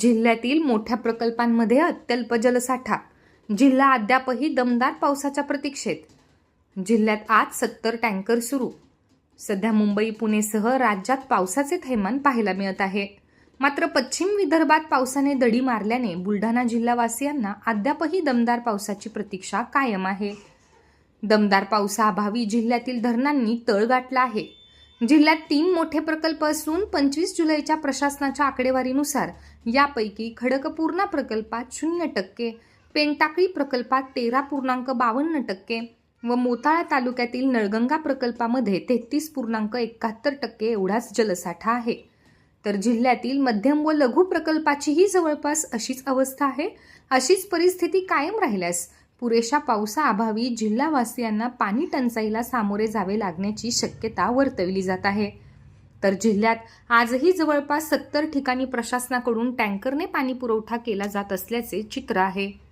जिल्ह्यातील मोठ्या प्रकल्पांमध्ये अत्यल्प जलसाठा. जिल्हा अद्यापही दमदार पावसाच्या प्रतीक्षेत. जिल्ह्यात आज सत्तर टँकर सुरू. सध्या मुंबई पुणेसह राज्यात पावसाचे थैमान पाहायला मिळत आहे. मात्र पश्चिम विदर्भात पावसाने दडी मारल्याने बुलढाणा जिल्हावासियांना अद्यापही दमदार पावसाची प्रतीक्षा कायम आहे. दमदार पावसाअभावी जिल्ह्यातील धरणांनी तळ गाठला आहे. जिल्ह्यात तीन मोठे प्रकल्प असून पंचवीस जुलैच्या प्रशासनाच्या आकडेवारीनुसार यापैकी खडकपूर्णा प्रकल्पात शून्य टक्के पेनटाकळी प्रकल्पात तेरा पूर्णांक बावन्न टक्के व मोताळा तालुक्यातील नळगंगा प्रकल्पामध्ये तेहतीस पूर्णांक एकाहत्तर टक्के एवढाच जलसाठा आहे. तर जिल्ह्यातील मध्यम व लघु प्रकल्पाचीही जवळपास अशीच अवस्था आहे. अशीच परिस्थिती कायम राहिल्यास पुरेशा पावसाअभावी जिल्हावासियांना पाणी टंचाईला सामोरे जावे लागण्याची शक्यता वर्तवली जात आहे. तर जिल्ह्यात आजही जवळपास सत्तर ठिकाणी प्रशासनाकडून टँकरने पाणी पुरवठा केला जात असल्याचे चित्र आहे.